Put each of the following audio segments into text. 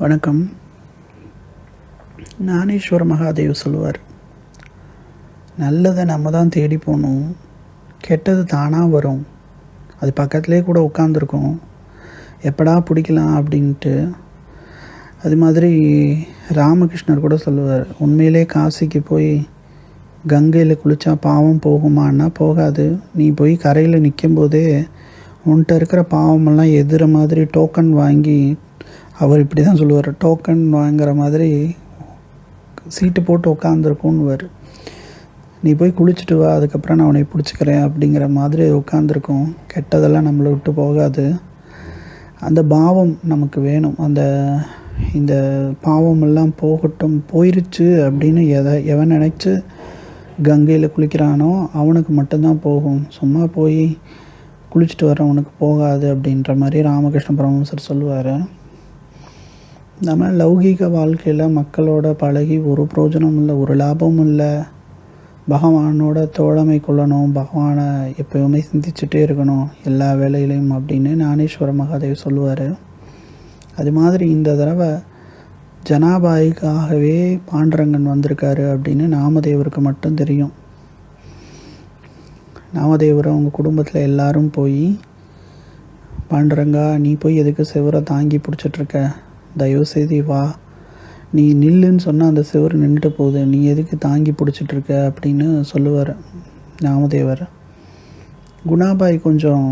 வணக்கம். ஞானேஸ்வர மகாதேவ் சொல்லுவார் நல்லதை நம்ம தான் தேடி போகணும். கெட்டது தானாக வரும். அது பக்கத்துலேயே கூட உட்காந்துருக்கும் எப்படா பிடிக்கலாம் அப்படின்ட்டு. அது மாதிரி ராமகிருஷ்ணர் கூட சொல்லுவார். உண்மையிலே காசிக்கு போய் கங்கையில் குளித்தா பாவம் போகுமான்னா போகாது. நீ போய் கரையில் நிற்கும்போதே உன்கிட்ட இருக்கிற பாவமெல்லாம் எதிர மாதிரி டோக்கன் வாங்கி அவர் இப்படி தான் சொல்லுவார் டோக்கன் வாங்குற மாதிரி சீட்டு போட்டு உட்காந்துருக்கும்னுவார் நீ போய் குளிச்சுட்டு வா அதுக்கப்புறம் நான் உன்னை பிடிச்சிக்கிறேன் அப்படிங்கிற மாதிரி உட்காந்துருக்கும் கெட்டதெல்லாம் நம்மளை விட்டு போகாது. அந்த பாவம் நமக்கு வேணும். அந்த இந்த பாவமெல்லாம் போகட்டும் போயிருச்சு அப்படின்னு எதை எவன் நினச்சி கங்கையில் குளிக்கிறானோ அவனுக்கு மட்டும்தான் போகும். சும்மா போய் குளிச்சுட்டு வரவனுக்கு போகாது அப்படின்ற மாதிரி ராமகிருஷ்ண பரமஹம்சர் சொல்லுவார். நம்ம லௌகீக வாழ்க்கையில் மக்களோட பழகி ஒரு பிரோஜனம் இல்லை ஒரு லாபமும் இல்லை. பகவானோட தோழமை கொள்ளணும் பகவானை எப்பயுமே சிந்திச்சுட்டே இருக்கணும் எல்லா வேலையிலையும் அப்படின்னு ஞானேஸ்வர மகாதேவ் சொல்லுவார். அது மாதிரி இந்த தடவை ஜனாபாய்க்காகவே பாண்டரங்கன் வந்திருக்காரு அப்படின்னு நாமதேவருக்கு மட்டும் தெரியும். நாமதேவர் அவங்க குடும்பத்தில் எல்லாரும் போய் பாண்டரங்கா நீ போய் எதுக்கு செவரை தாங்கி பிடிச்சிட்ருக்க தயவு செய்து வா நீ நில்லுன்னு சொன்னால் அந்த சிவர் நின்றுட்டு போகுது. நீ எதுக்கு தாங்கி பிடிச்சிட்ருக்க அப்படின்னு சொல்லுவார் நாமதேவர். குணாபாய் கொஞ்சம்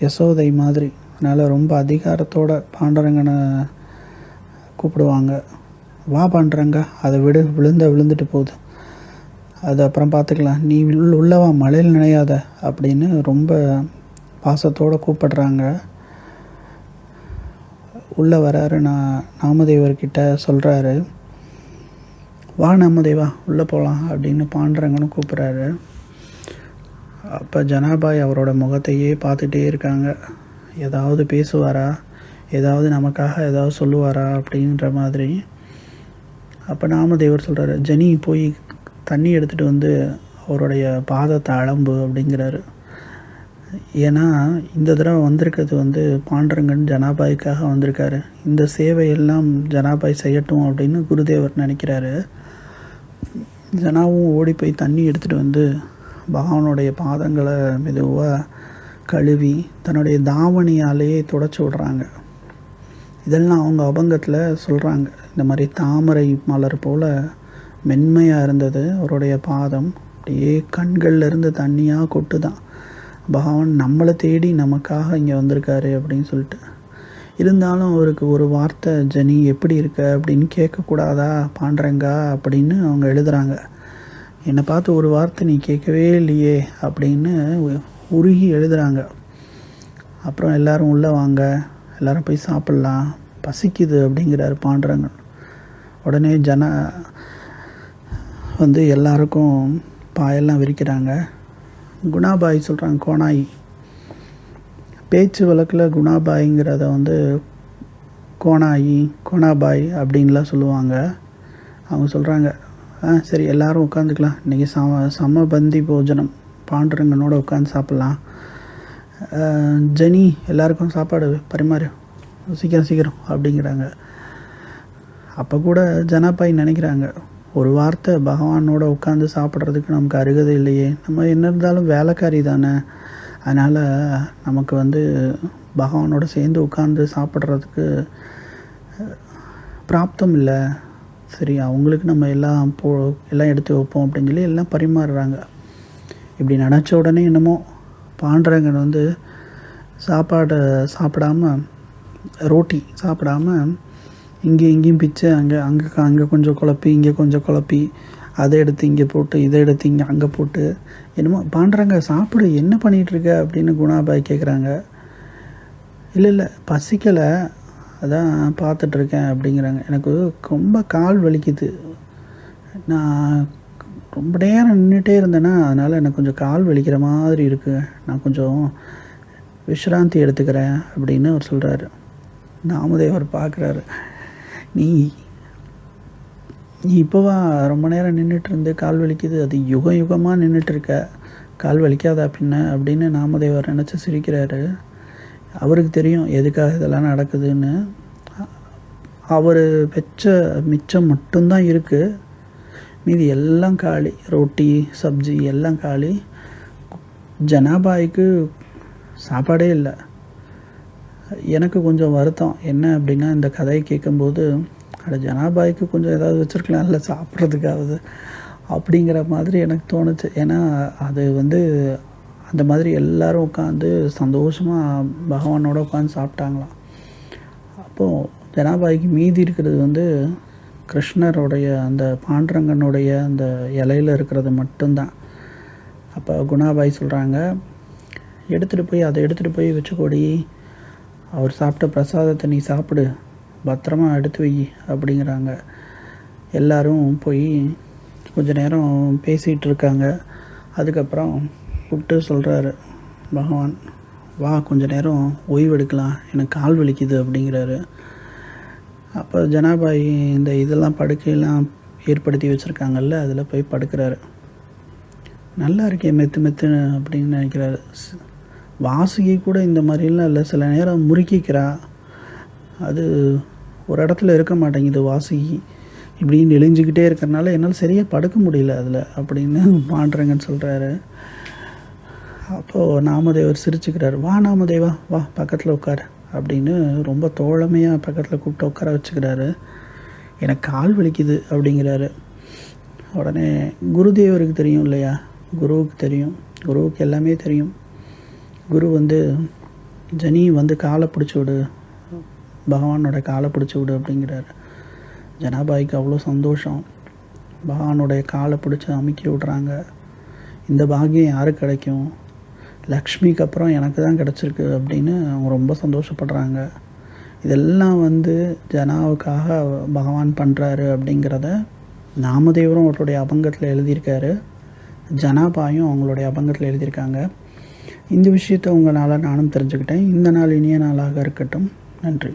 யசோதை மாதிரி. அதனால் ரொம்ப அதிகாரத்தோட பாண்டரங்கனை கூப்பிடுவாங்க. வா பாண்டரங்க அதை விடு. விழுந்த விழுந்துட்டு போகுது. அது அப்புறம் பார்த்துக்கலாம். நீ உள்ளவா மழையில் நினையாத அப்படின்னு ரொம்ப பாசத்தோடு கூப்பிடுறாங்க. உள்ளே வராரு நான் நாமதேவர்கிட்ட சொல்கிறாரு வா நாமதேவா உள்ளே போகலாம் அப்படின்னு பாண்டரங்கன்னு கூப்பிட்றாரு அப்போ ஜனாபாய் அவரோட முகத்தையே பார்த்துட்டே இருக்காங்க. ஏதாவது பேசுவாரா? ஏதாவது நமக்காக ஏதாவது சொல்லுவாரா? அப்படின்ற மாதிரி. அப்போ நாமதேவர் சொல்கிறாரு ஜனி போய் தண்ணி எடுத்துகிட்டு வந்து அவருடைய பாதத்தை அளம்பு அப்படிங்கிறாரு. ஏன்னா இந்த தடவை வந்திருக்கிறது வந்து பாண்டரங்கன் ஜனாபாய்க்காக வந்திருக்காரு. இந்த சேவையெல்லாம் ஜனாபாய் செய்யட்டும் அப்படின்னு குருதேவர் நினைக்கிறாரு. ஜனாவும் ஓடி போய் தண்ணி எடுத்துகிட்டு வந்து பகவானுடைய பாதங்களை மெதுவாக கழுவி தன்னுடைய தாவணியாலேயே தொடச்சி விடுறாங்க. இதெல்லாம் அவங்க அபங்கத்தில் சொல்கிறாங்க இந்த மாதிரி தாமரை மலர் போல் மென்மையாக இருந்தது அவருடைய பாதம். அப்படியே கண்கள்லேருந்து தண்ணியாக கொட்டு தான் பகவான் நம்மளை தேடி நமக்காக இங்கே வந்திருக்காரு அப்படின்னு சொல்லிட்டு. இருந்தாலும் அவருக்கு ஒரு வார்த்தை ஜனி எப்படி இருக்க? அப்படின்னு கேட்கக்கூடாதா? பாண்டரங்கா அப்படின்னு அவங்க எழுதுகிறாங்க என்னை பார்த்து ஒரு வார்த்தை நீ கேட்கவே இல்லையே அப்படின்னு உருகி எழுதுகிறாங்க அப்புறம் எல்லோரும் உள்ளே வாங்க. எல்லாரும் போய் சாப்பிட்லாம். பசிக்குது அப்படிங்கிறாரு பாண்டரங்கன். உடனே ஜன வந்து எல்லாருக்கும் பாயெல்லாம் விரிக்கிறாங்க. குணாபாய் சொல்கிறாங்க கோணாய். பேச்சு வழக்கில் குணாபாய்ங்கிறத வந்து கோணாயி கோணாபாய் அப்படின்லாம் சொல்லுவாங்க. அவங்க சொல்கிறாங்க ஆ சரி எல்லோரும் உட்காந்துக்கலாம். இன்றைக்கி சம சமபந்தி போஜனம். பாண்டுரங்கனோட உட்காந்து சாப்பிட்லாம். ஜெனி எல்லாருக்கும் சாப்பாடு பரிமாறு. சீக்கிரம் சீக்கிரம் அப்படிங்கிறாங்க. அப்போ கூட ஜனாபாய் நினைக்கிறாங்க ஒரு வார்த்தை பகவானோட உட்காந்து சாப்பிட்றதுக்கு நமக்கு அருகதை இல்லையே. நம்ம என்ன இருந்தாலும் வேலைக்காரி தானே. அதனால் நமக்கு வந்து பகவானோட சேர்ந்து உட்காந்து சாப்பிட்றதுக்கு பிராப்தம் இல்லை. சரி அவங்களுக்கு நம்ம எல்லாம் போ எல்லாம் எடுத்து வைப்போம் அப்படின்னு சொல்லி எல்லாம் பரிமாறுறாங்க. இப்படி நினச்ச உடனே என்னமோ பாண்டரங்கன் வந்து சாப்பாடை சாப்பிடாம ரோட்டி சாப்பிடாம இங்கே இங்கேயும் பிச்சு அங்கே அங்கே அங்கே கொஞ்சம் குழப்பி இங்கே கொஞ்சம் குழப்பி அதை எடுத்து இங்கே போட்டு இதை எடுத்து இங்கே அங்கே போட்டு என்னமோ பண்ணுறாங்க சாப்பிடு என்ன பண்ணிகிட்ருக்க? அப்படின்னு குணாபாய் கேட்குறாங்க இல்லை இல்லை பசிக்கலை அதான் பார்த்துட்ருக்கேன் அப்படிங்கிறாங்க. எனக்கு ரொம்ப கால் வலிக்குது. நான் ரொம்ப நேரம் நின்றுட்டே இருந்தேன்னா அதனால் எனக்கு கொஞ்சம் கால் வலிக்கிற மாதிரி இருக்குது நான் கொஞ்சம் விஷ்ராந்தி எடுத்துக்கிறேன் அப்படின்னு அவர் சொல்கிறாரு நாமதேவர் பார்க்குறாரு. நீ நீ இப்போவா ரொம்ப நேரம் நின்றுட்டு இருந்து கால் வலிக்குது. அது யுக யுகமாக நின்றுட்டு இருக்க கால் வலிக்காதா பின்ன? அப்படின்னு நாமதேவர் நினச்சி சிரிக்கிறாரு. அவருக்கு தெரியும் எதுக்காக இதெல்லாம் நடக்குதுன்னு. அவர் வச்ச மிச்சம் மட்டும்தான் இருக்குது மீதி எல்லாம் காலி. ரொட்டி சப்ஜி எல்லாம் காலி. ஜனாபாய்க்கு சாப்பாடே இல்லை. எனக்கு கொஞ்சம் வருத்தம். என்ன அப்படின்னா இந்த கதையை கேட்கும்போது அட ஜனாபாய்க்கு கொஞ்சம் ஏதாவது வச்சுருக்கலாம்ல சாப்பிட்றதுக்காவது அப்படிங்கிற மாதிரி எனக்கு தோணுச்சு. ஏன்னா அது வந்து அந்த மாதிரி எல்லோரும் உட்காந்து சந்தோஷமாக பகவானோட உட்காந்து சாப்பிட்டாங்களாம். அப்போது ஜனாபாய்க்கு மீதி இருக்கிறது வந்து கிருஷ்ணருடைய அந்த பாண்டரங்கனுடைய அந்த இலையில் இருக்கிறது மட்டும்தான். அப்போ குணாபாய் சொல்கிறாங்க எடுத்துகிட்டு போய் அதை எடுத்துகிட்டு போய் வச்சுக்கோடி அவர் சாப்பிட்ட பிரசாதத்தை நீ சாப்பிடு. பத்திரமா எடுத்து வை அப்படிங்கிறாங்க. எல்லாரும் போய் கொஞ்ச நேரம் பேசிகிட்டு இருக்காங்க. அதுக்கப்புறம் கூப்பிட்டு சொல்கிறாரு பகவான். வா கொஞ்ச நேரம் ஓய்வு எடுக்கலாம் எனக்கு கால் வலிக்குது அப்படிங்கிறாரு. அப்போ ஜனாபாய் இந்த இதெல்லாம் படுக்கையெல்லாம் ஏற்படுத்தி வச்சுருக்காங்கல்ல அதில் போய் படுக்கிறாரு. நல்லா இருக்கே மெத்து மெத்துன்னு அப்படின்னு நினைக்கிறாரு. வாசுகி கூட இந்த மாதிரிலாம் இல்லை. சில நேரம் முறுக்கிக்கிறா. அது ஒரு இடத்துல இருக்க மாட்டேங்குது வாசுகி. இப்படின்னு நெளிஞ்சிக்கிட்டே இருக்கிறனால என்னால் சரியாக படுக்க முடியல அதில் அப்படின்னு பாண்டுறங்கன்னு சொல்கிறாரு அப்போது நாமதேவர் சிரிச்சுக்கிறாரு. வா நாமதேவா வா பக்கத்தில் உட்கார் அப்படின்னு ரொம்ப தோழமையாக பக்கத்தில் கூப்பிட்டு உட்கார வச்சுக்கிறாரு. எனக்கு கால் வலிக்குது அப்படிங்கிறாரு. உடனே குருதேவருக்கு தெரியும் இல்லையா? குருவுக்கு தெரியும். குருவுக்கு எல்லாமே தெரியும். குரு வந்து ஜனி வந்து காலை பிடிச்சி விடு. பகவானோட காலை பிடிச்சி விடு அப்படிங்கிறாரு. ஜனாபாய்க்கு அவ்வளோ சந்தோஷம். பகவானுடைய காலை பிடிச்சி அமுக்கி விட்றாங்க. இந்த பாக்கியம் யாருக்கு கிடைக்கும்? லக்ஷ்மிக்கு அப்புறம் எனக்கு தான் கிடச்சிருக்கு அப்படின்னு அவங்க ரொம்ப சந்தோஷப்படுறாங்க. இதெல்லாம் வந்து ஜனாவுக்காக பகவான் பண்ணுறாரு அப்படிங்கிறத நாமதேவரும் அவருடைய அபங்கத்தில் எழுதியிருக்காரு. ஜனாபாயும் அவங்களுடைய அபங்கத்தில் எழுதியிருக்காங்க. இந்த விஷயத்தை உங்களால் நானும் தெரிஞ்சுக்கிட்டேன். இந்த நாள் இனிய நாளாக இருக்கட்டும். நன்றி.